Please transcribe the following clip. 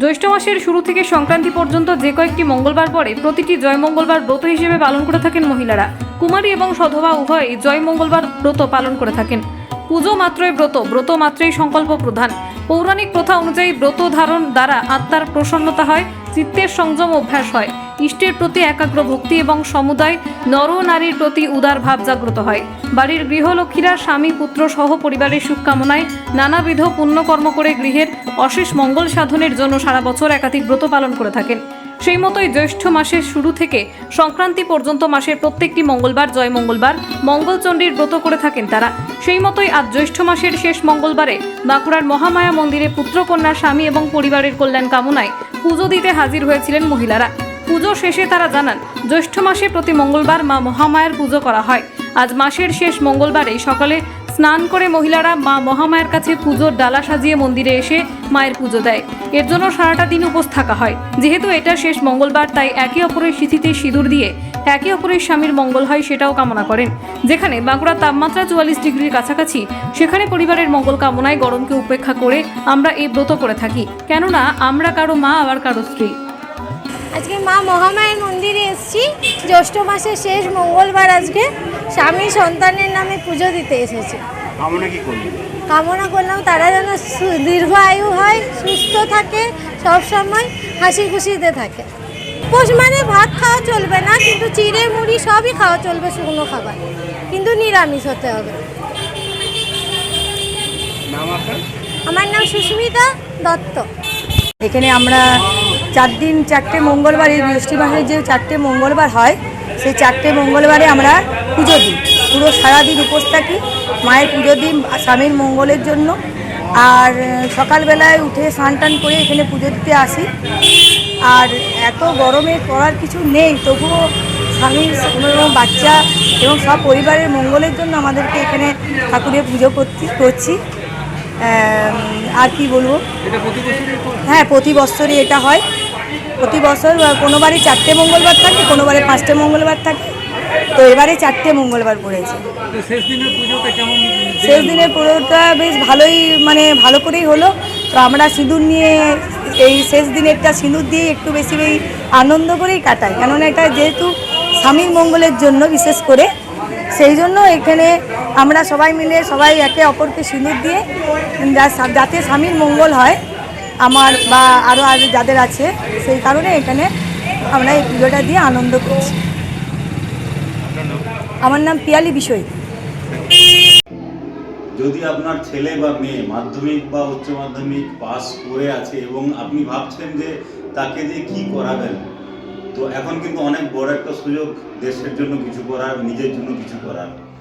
জ্যৈষ্ঠ মাসের শুরু থেকে সংক্রান্তি পর্যন্ত যে কয়েকটি মঙ্গলবার পরে প্রতিটি জয় মঙ্গলবার ব্রত হিসেবে পালন করে থাকেন মহিলারা। কুমারী এবং সধবা উভয়ই জয় মঙ্গলবার ব্রত পালন করে থাকেন। পুজো মাত্রই ব্রত ব্রত মাত্রই সংকল্প প্রধান। পৌরাণিক প্রথা অনুযায়ী ব্রত ধারণ দ্বারা আত্মার প্রসন্নতা হয়, চিত্তের সংযম অভ্যাস হয়। ইষ্টের প্রতি একাগ্র ভক্তি এবং সমুদায় নর নারীর প্রতি উদার ভাব জাগ্রত হয়। বাড়ির গৃহলক্ষ্মীরা, স্বামী, পুত্র সহ পরিবারের সুখ কামনায় নানাবিধ পুণ্যকর্ম করে গৃহের অশেষ মঙ্গল সাধনের জন্য সারা বছর একাধিক ব্রত পালন করে থাকেন। সেই মতোই জ্যৈষ্ঠ মাসের শুরু থেকে সংক্রান্তি পর্যন্ত মাসের প্রত্যেকটি মঙ্গলবার, জয় মঙ্গলবার মঙ্গলচণ্ডীর ব্রত করে থাকেন তারা। সেই মতোই আজ জ্যৈষ্ঠ মাসের শেষ মঙ্গলবারে বাঁকুড়ার মহামায়া মন্দিরে পুত্রকন্যা, স্বামী এবং পরিবারের কল্যাণ কামনায় পুজো দিতে হাজির হয়েছিলেন মহিলারা। পুজো শেষে তারা জানান, জ্যৈষ্ঠ মাসে প্রতি মঙ্গলবার মা মহামায়ার পুজো করা হয়। আজ মাসের শেষ মঙ্গলবারে সকালে স্নান করে মহিলারা মা মহামায়ার কাছে পুজোর ডালা সাজিয়ে মন্দিরে এসে মায়ের পুজো দেয়। এর জন্য সারাটা দিন উপোস থাকা হয়। যেহেতু এটা শেষ মঙ্গলবার, তাই একে অপরের সিথিতে সিঁদুর দিয়ে একে অপরের স্বামীর মঙ্গল হয় সেটাও কামনা করেন। যেখানে বাঁকুড়ার তাপমাত্রা চুয়াল্লিশ ডিগ্রির কাছাকাছি, সেখানে পরিবারের মঙ্গল কামনায় গরমকে উপেক্ষা করে আমরা এই ব্রত করে থাকি। কেননা আমরা কারও মা, আবার কারও স্ত্রী। আজকে মা মহামায়ের মন্দিরে এসেছি। জ্যৈষ্ঠ মাসের শেষ মঙ্গলবার আজকে স্বামী সন্তানের নামে পুজো দিতে এসেছি। কামনা কি করলি কামনা করলাম তারা যেন দীর্ঘ আয়ু হয় সুস্থ থাকে সব সময় হাসি খুশিতে থাকে। উপোস মানে ভাত খাওয়া চলবে না কিন্তু চিড়ে মুড়ি সবই খাওয়া চলবে শুকনো খাবার। কিন্তু নিরামিষ হতে হবে। আমার নাম সুস্মিতা দত্ত। এখানে আমরা চার দিন চারটে মঙ্গলবার এই বৃহস্পতি মাসের যে চারটে মঙ্গলবার হয় সেই চারটে মঙ্গলবারে আমরা পুজো দিই। পুরো সারাদিন উপোস থাকি মায়ের পুজো দিই স্বামীর মঙ্গলের জন্য। আর সকালবেলায় উঠে স্নান টান করে এখানে পুজো দিতে আসি। আর এত গরমে করার কিছু নেই তবুও স্বামীর এবং বাচ্চা এবং সব পরিবারের মঙ্গলের জন্য আমাদেরকে এখানে ঠাকুরের পুজো করছি আহ, আর কি বলব? হ্যাঁ প্রতি বছরই এটা হয়। প্রতি বছর আহ, কোনোবারে চারটে মঙ্গলবার থাকে কোনোবারে পাঁচটে মঙ্গলবার থাকে। তো এবারে চারটে মঙ্গলবার পড়েছে। শেষ দিনের পুজোটা বেশ ভালোই মানে ভালো করেই হলো। তো আমরা সিঁদুর নিয়ে এই শেষ দিনেরটা সিঁদুর দিয়ে একটু বেশি বেশি আনন্দ করেই কাটাই। কেননা এটা যেহেতু স্বামীর মঙ্গলের জন্য বিশেষ করে। সেই জন্য এখানে আমরা সবাই মিলে সবাই একে অপরকে সিঁদুর দিয়ে যা- যাতে স্বামীর মঙ্গল হয়, আমার বা আরও আর যাদের আছে, সেই কারণে এখানে আমরা এই পুজোটা দিয়ে আনন্দ করছি। আমার নাম পিয়ালি বিষয়। যদি আপনার ছেলে বা মেয়ে মাধ্যমিক বা উচ্চ মাধ্যমিক পাস করে আছে এবং আপনি ভাবছেন যে তাকে দিয়ে কি করাবেন, তো এখন কিন্তু অনেক বড় একটা সুযোগ দেশের জন্য কিছু করার, নিজের জন্য কিছু করার।